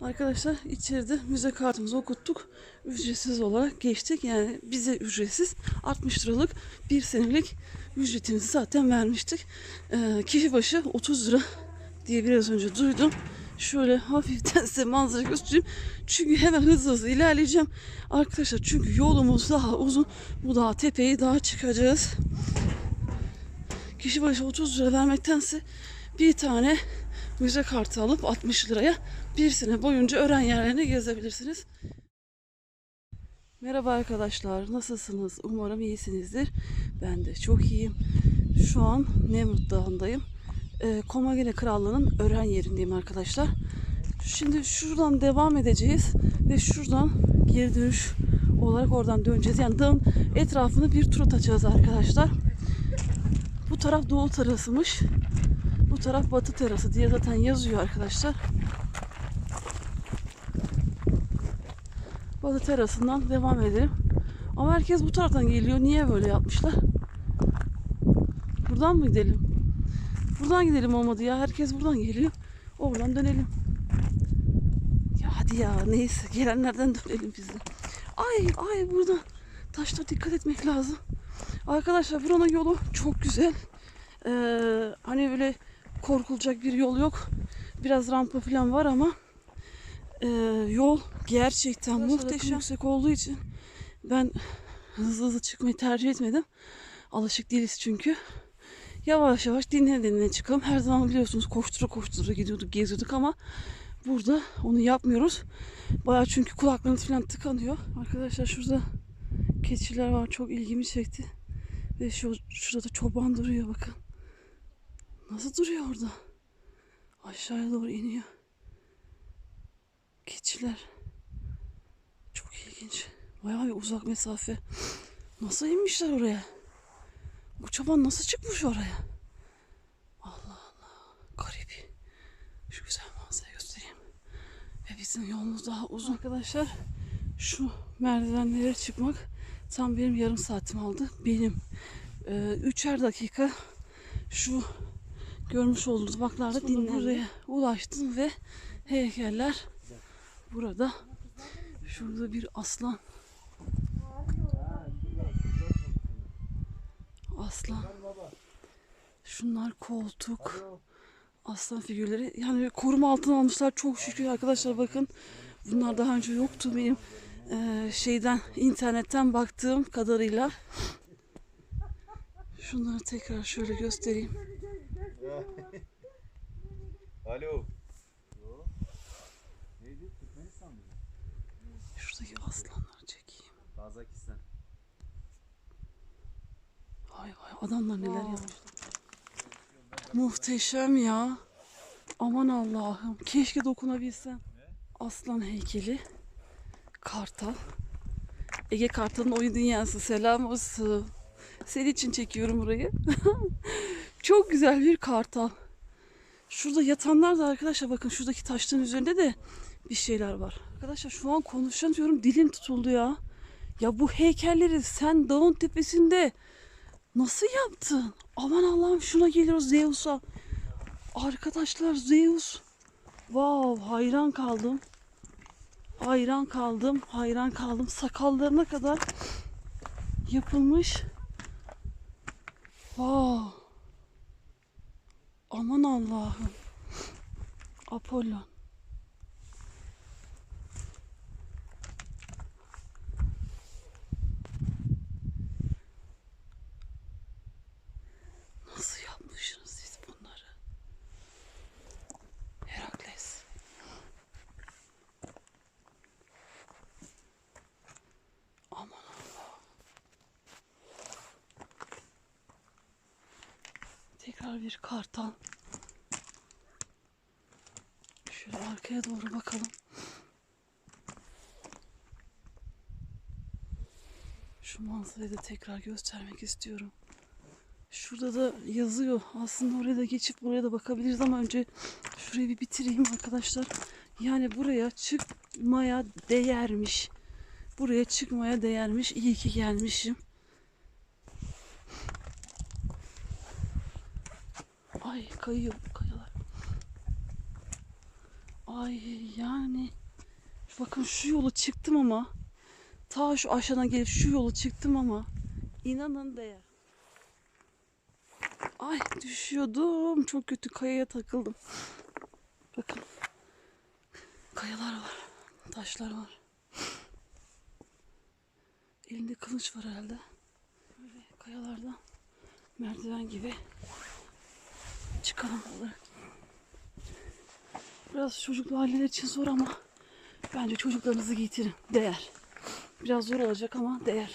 Arkadaşlar içeride müze kartımızı okuttuk. Ücretsiz olarak geçtik. Yani bize ücretsiz 60 liralık bir senelik ücretimizi zaten vermiştik. Ee, kişi başı 30 lira diye biraz önce duydum. Şöyle hafiften size manzara göstereyim. Çünkü hemen hızlı hızlı ilerleyeceğim. Arkadaşlar çünkü yolumuz daha uzun. Bu daha tepeyi daha çıkacağız. Kişi başı 30 lira vermektense bir tane müze kartı alıp 60 liraya bir sene boyunca öğren yerlerini gezebilirsiniz. Merhaba arkadaşlar, nasılsınız? Umarım iyisinizdir. Ben de çok iyiyim. Şu an Nemrut Dağı'ndayım. Ee, Komagene Krallığı'nın öğren yerindeyim arkadaşlar. Şimdi şuradan devam edeceğiz ve şuradan geri dönüş olarak oradan döneceğiz. Yani dağın etrafını bir tur atacağız arkadaşlar. Bu taraf doğu terasıymış. Bu taraf batı terası diye zaten yazıyor arkadaşlar. Batı terasından devam edelim. Ama herkes bu taraftan geliyor. Niye böyle yapmışlar? Buradan mı gidelim? Buradan gidelim olmadı ya. Herkes buradan geliyor. Oradan dönelim. Ya hadi ya neyse gelenlerden dönelim biz de. Ay ay burada taşlara dikkat etmek lazım. Arkadaşlar buranın yolu çok güzel. Ee, hani böyle korkulacak bir yol yok. Biraz rampa falan var ama e, yol gerçekten muhteşem yüksek olduğu için ben hızlı hızlı çıkmayı tercih etmedim. Alışık değiliz çünkü. Yavaş yavaş dinle dinle çıkalım. Her zaman biliyorsunuz koştura koştura gidiyorduk, geziyorduk ama burada onu yapmıyoruz. Bayağı çünkü kulaklarınız falan tıkanıyor. Arkadaşlar şurada keçiler var. Çok ilgimi çekti. Ve şu şurada çoban duruyor bakın. Nasıl duruyor orada? Aşağıya doğru iniyor. Keçiler. Çok ilginç. Bayağı bir uzak mesafe. Nasıl inmişler oraya? Bu çoban nasıl çıkmış oraya? Allah Allah. Garip. Şu güzel manzarayı göstereyim. Ve bizim yolumuz daha uzun. Arkadaşlar şu merdivenlere çıkmak tam benim yarım saatim aldı. Benim e, üçer dakika şu görmüş olduğunuz baklarda dinle buraya ulaştım ve heykeller burada. Şurada bir aslan. Aslan. Şunlar koltuk. Aslan figürleri. Yani koruma altına almışlar çok şükür arkadaşlar bakın. Bunlar daha önce yoktu benim eee, şeyden internetten baktığım kadarıyla. Şunları tekrar şöyle göstereyim. Alo. Şuradaki aslanları çekeyim. Kazakistan. Vay vay adamlar neler yapmışlar. Muhteşem ya. Aman Allah'ım. Keşke dokunabilsem. Aslan heykeli. Kartal. Ege Kartal'ın oyun dünyası. Selam olsun. Senin için çekiyorum burayı. Çok güzel bir kartal. Şurada yatanlar da arkadaşlar bakın şuradaki taşların üzerinde de bir şeyler var. Arkadaşlar şu an konuşamıyorum. Dilim tutuldu ya. Ya bu heykelleri sen dağın tepesinde Nasıl yaptın? Aman Allah'ım şuna geliyoruz Zeus'a. Arkadaşlar Zeus. Wow hayran kaldım. Hayran kaldım. Hayran kaldım. Sakallarına kadar yapılmış. Wow. Aman Allah'ım. Apollon. Nasıl yapmışsınız siz bunları? Herakles. Aman Allah. Tekrar bir kartal. Şöyle arkaya doğru bakalım. Şu manzarayı da tekrar göstermek istiyorum. Şurada da yazıyor. Aslında oraya da geçip buraya da bakabiliriz ama önce şurayı bir bitireyim arkadaşlar. Yani buraya çıkmaya değermiş. Buraya çıkmaya değermiş. İyi ki gelmişim. Ay kayıyor kayalar. Ay yani bakın şu yolu çıktım ama ta şu aşağıdan gelip şu yolu çıktım ama inanın değer. Ay düşüyordum. Çok kötü kayaya takıldım. Bakın. Kayalar var. Taşlar var. Elinde kılıç var herhalde. Böyle kayalardan merdiven gibi çıkalım olarak. Biraz çocuklu aileler için zor ama bence çocuklarınızı getirin. Değer. Biraz zor olacak ama değer.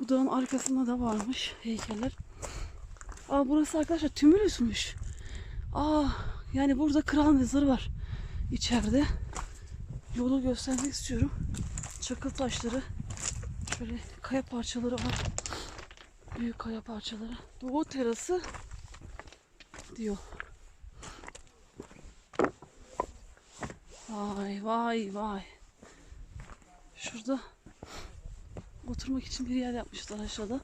Bu dağın arkasında da varmış heykeller. Aa burası arkadaşlar tümülüsmüş. Aa yani burada kral mezarı var içeride. Yolu göstermek istiyorum. Çakıl taşları. Şöyle kaya parçaları var. Büyük kaya parçaları. Doğu terası diyor. Vay vay vay. Şurada oturmak için bir yer yapmışlar aşağıda.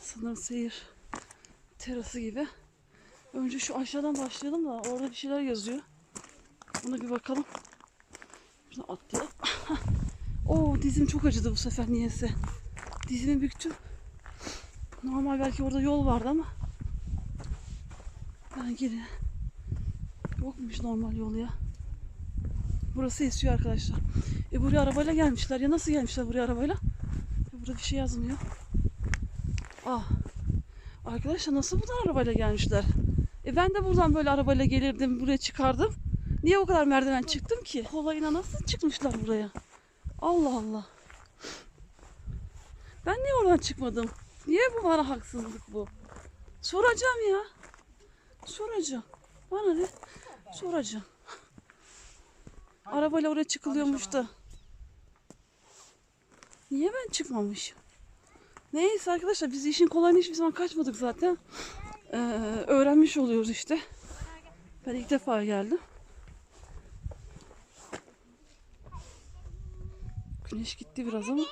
Sanırım seyir terası gibi. Önce şu aşağıdan başlayalım da orada bir şeyler yazıyor. Ona bir bakalım. Şuradan atlayalım. Oo dizim çok acıdı bu sefer niyeyse. Dizimi büktüm. Normal belki orada yol vardı ama ben geri yokmuş normal yol ya. Burası esiyor arkadaşlar. E buraya arabayla gelmişler. Ya nasıl gelmişler buraya arabayla? E, burada bir şey yazmıyor. Ah. Arkadaşlar nasıl buradan arabayla gelmişler? E ben de buradan böyle arabayla gelirdim, buraya çıkardım. Niye o kadar merdiven çıktım ki? Kolayına nasıl çıkmışlar buraya? Allah Allah. Ben niye oradan çıkmadım? Niye bu bana haksızlık bu? Soracağım ya. Soracağım. Bana ne? Soracağım. Arabayla oraya çıkılıyormuş da. Niye ben çıkmamışım? Neyse arkadaşlar biz işin kolayını hiçbir zaman kaçmadık zaten. Ee, öğrenmiş oluyoruz işte. Ben ilk defa geldim. Güneş gitti biraz ama.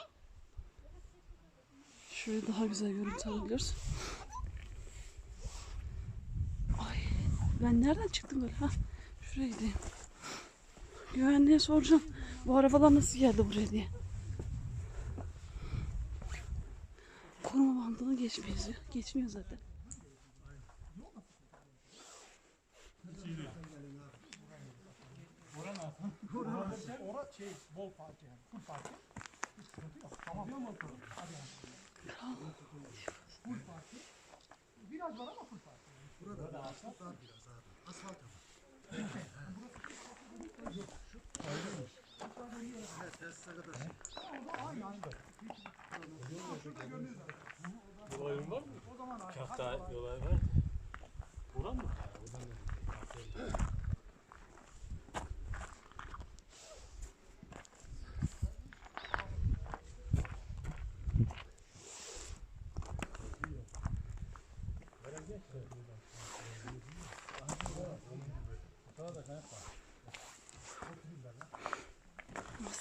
Şöyle daha güzel görüntü alabiliyoruz. Ay ben nereden çıktım böyle? Ha, şuraya gideyim. Güvenliğe soracağım. Bu arabalar nasıl geldi buraya diye. Koruma bandını geçmiyor. Geçmiyor zaten. Orada şey bol parça yani. Full parça. Hiç sıkıntı yok. Tamam. Hadi yani. Full parça. Biraz var ama full parça. Burada var biraz abi. Asfalt. Yol ayrımı var mı? Kahta yol ayrımı var. Buradan mı?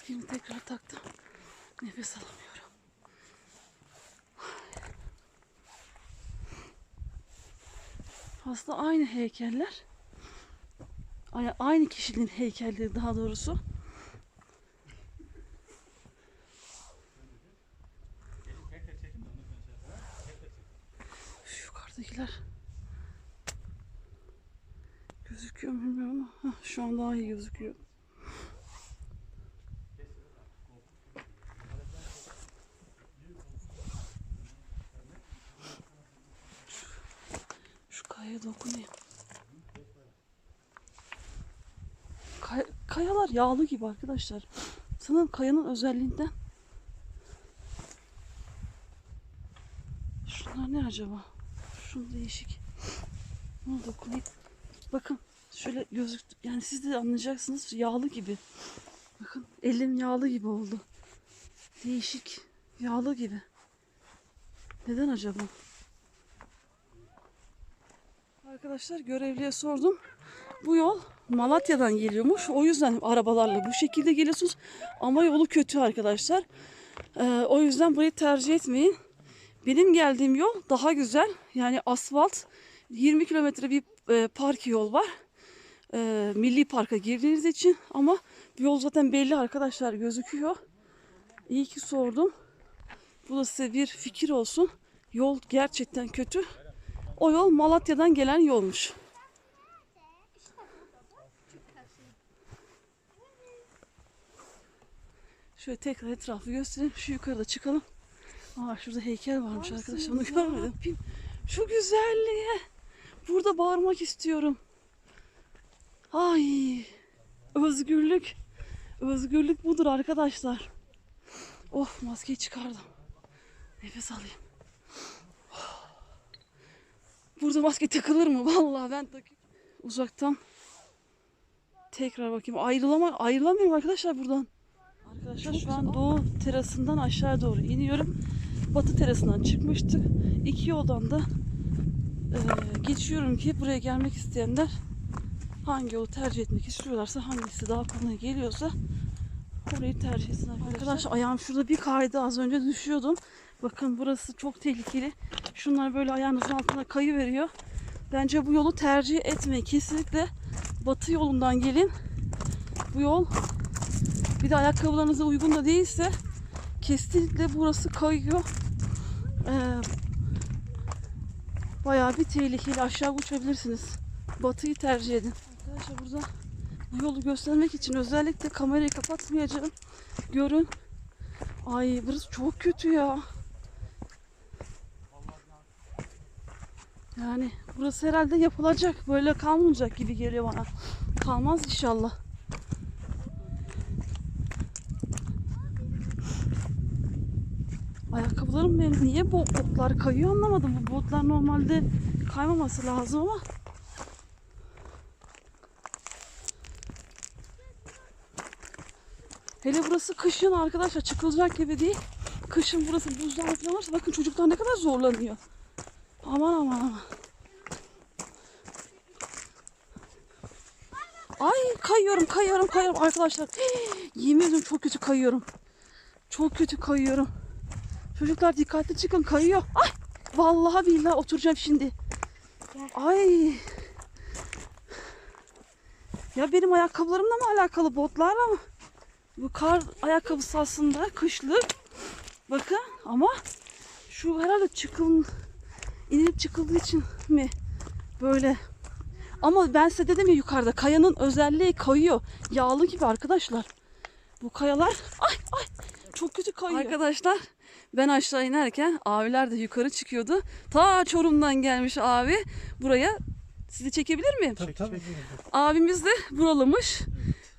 Maskemi tekrar taktım. Nefes alamıyorum. Aslında aynı heykeller. Ay- Aynı kişinin heykelleri daha doğrusu. Şu yukarıdakiler gözüküyor mu bilmiyorum ama şu an daha iyi gözüküyor. Dokunayım. Kay- kayalar yağlı gibi arkadaşlar. Sanırım kayanın özelliğinden. Şunlar ne acaba? Şunu değişik. Bunu dokunayım. Bakın şöyle gözük yani siz de anlayacaksınız yağlı gibi. Bakın elim yağlı gibi oldu. Değişik. Yağlı gibi. Neden acaba? Arkadaşlar görevliye sordum. Bu yol Malatya'dan geliyormuş. O yüzden arabalarla bu şekilde geliyorsunuz. Ama yolu kötü arkadaşlar. Ee, o yüzden burayı tercih etmeyin. Benim geldiğim yol daha güzel. Yani asfalt. 20 kilometre bir e, park yol var. e, milli parka girdiğiniz için ama yol zaten belli arkadaşlar gözüküyor. İyi ki sordum. Bu da size bir fikir olsun. Yol gerçekten kötü. O yol Malatya'dan gelen yolmuş. Şöyle tekrar etrafı göstereyim. Şu yukarıda çıkalım. Aa şurada heykel varmış arkadaşlar. Onu görmedim. Şu güzelliğe. Burada bağırmak istiyorum. Ay. Özgürlük. Özgürlük budur arkadaşlar. Of maskeyi çıkardım. Nefes alayım. Burada maske takılır mı? Vallahi ben takayım. Uzaktan tekrar bakayım. Ayrılama, ayrılamıyorum arkadaşlar buradan. Arkadaşlar şu an doğu terasından aşağı doğru iniyorum. Batı terasından çıkmıştık. İki yoldan da e, geçiyorum ki buraya gelmek isteyenler hangi yolu tercih etmek istiyorlarsa hangisi daha kolay geliyorsa orayı tercih etsin arkadaşlar. Arkadaşlar ayağım şurada bir kaydı az önce düşüyordum. Bakın burası çok tehlikeli. Şunlar böyle ayağınızın altına kayı veriyor. Bence bu yolu tercih etmeyin. Kesinlikle batı yolundan gelin. Bu yol bir de ayakkabılarınıza uygun da değilse kesinlikle burası kayıyor. Ee, bayağı bir tehlikeli. Aşağı uçabilirsiniz. Batıyı tercih edin. Arkadaşlar burada bu yolu göstermek için özellikle kamerayı kapatmayacağım. Görün. Ay burası çok kötü ya. Yani burası herhalde yapılacak. Böyle kalmayacak gibi geliyor bana. Kalmaz inşallah. Ayakkabılarım benim niye bu botlar kayıyor anlamadım. Bu botlar normalde kaymaması lazım ama Hele burası kışın arkadaşlar çıkılacak gibi değil. Kışın burası buzlar falan varsa bakın çocuklar ne kadar zorlanıyor. Aman aman aman. Ay kayıyorum kayıyorum kayıyorum arkadaşlar. Yemin ediyorum çok kötü kayıyorum. Çok kötü kayıyorum. Çocuklar dikkatli çıkın kayıyor. Ay vallahi billahi oturacağım şimdi. Ay. Ya benim ayakkabılarımla mı alakalı botlarla mı? Bu kar ayakkabısı aslında kışlık. Bakın ama şu herhalde çıkın inilip çıkıldığı için mi böyle ama ben size dedim ya yukarıda kayanın özelliği kayıyor. Yağlı gibi arkadaşlar. Bu kayalar ay ay çok kötü kayıyor. Arkadaşlar ben aşağı inerken abiler de yukarı çıkıyordu. Ta Çorum'dan gelmiş abi buraya. Sizi çekebilir miyim? Tabii tabii. Abimiz de buralımış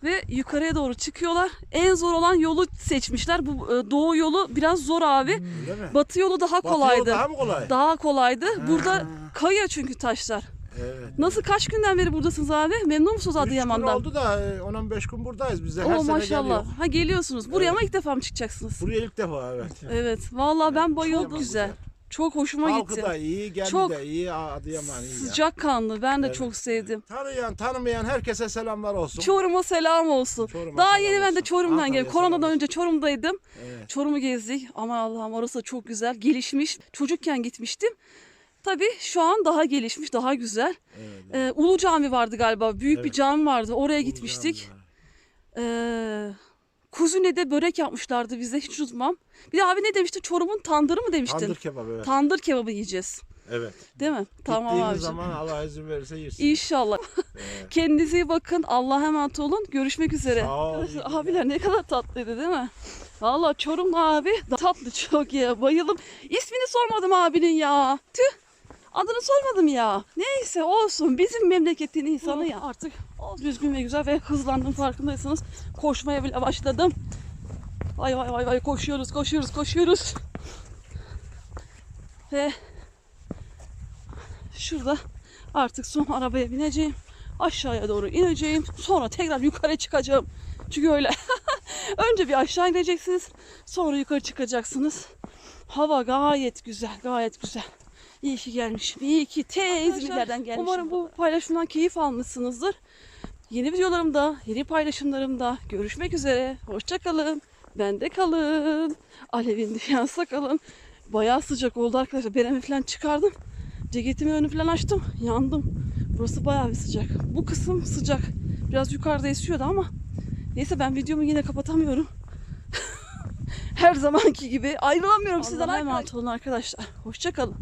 ve yukarıya doğru çıkıyorlar. En zor olan yolu seçmişler. Bu e, doğu yolu biraz zor abi. Mi? Batı yolu daha Batı yolu kolaydı. daha mı kolay? Daha kolaydı. Burada kayıyor çünkü taşlar. Evet. Nasıl kaç günden beri buradasınız abi? Memnun musunuz Üç gün Adıyaman'dan? oldu da e, 10-15 gün buradayız biz de. Her Oo sene maşallah. geliyor. Ha geliyorsunuz. Buraya ama ilk defa mı çıkacaksınız? Buraya ilk defa evet. Evet. Vallahi ben Çok bayıldım güzel. Çok hoşuma Halkı gitti. da iyi, geldi Çok de iyi, Adıyaman iyi ya. Sıcak kanlı. Ben de Evet. çok sevdim. Tanıyan, tanımayan herkese selamlar olsun. Çorum'a selam olsun. Çorum'a Daha selam yeni ben de olsun. Çorum'dan Antalya'ya geldim. Koronadan önce Çorum'daydım. Evet. Çorum'u gezdik. Aman Allah'ım orası da çok güzel. Gelişmiş. Çocukken gitmiştim. Tabii şu an daha gelişmiş, daha güzel. evet. Ee, Ulu Cami vardı galiba. Büyük bir Evet. cami vardı. Oraya gitmiştik. Ee, Kuzune'de börek yapmışlardı bize. Hiç unutmam. Bir de abi ne demişti? Çorum'un tandırı mı demiştin? Tandır kebabı evet. Tandır kebabı yiyeceğiz. evet. Değil mi? Tamam abicim. zaman Allah izin verirse yersin. İnşallah. Evet. Kendinize iyi bakın. Allah'a emanet olun. Görüşmek üzere. Sağ ol, abiler ne kadar tatlıydı değil mi? Valla Çorum abi tatlı çok ya. Bayılım. İsmini sormadım abinin ya. Tüh. Adını sormadım ya. Neyse olsun. Bizim memleketin insanı ya. Artık düzgün ve güzel ve hızlandım farkındaysanız. Koşmaya bile başladım. Vay vay vay vay koşuyoruz koşuyoruz koşuyoruz. Ve şurada artık son arabaya bineceğim. Aşağıya doğru ineceğim. Sonra tekrar yukarı çıkacağım. Çünkü öyle. Önce bir aşağı ineceksiniz. Sonra yukarı çıkacaksınız. Hava gayet güzel. Gayet güzel. İyi ki gelmişim. İyi ki te İzmir'den gelmişim. Umarım bu paylaşımdan keyif almışsınızdır. Yeni videolarımda, yeni paylaşımlarımda görüşmek üzere. Hoşçakalın. Bende kalın. Alevin dünyasında kalın. Bayağı sıcak oldu arkadaşlar. Beremi falan çıkardım. Ceketimi önü falan açtım. Yandım. Burası bayağı bir sıcak. Bu kısım sıcak. Biraz yukarıda esiyordu ama neyse ben videomu yine kapatamıyorum. Her zamanki gibi ayrılamıyorum sizden. Allah'a emanet olun arkadaşlar. Hoşçakalın.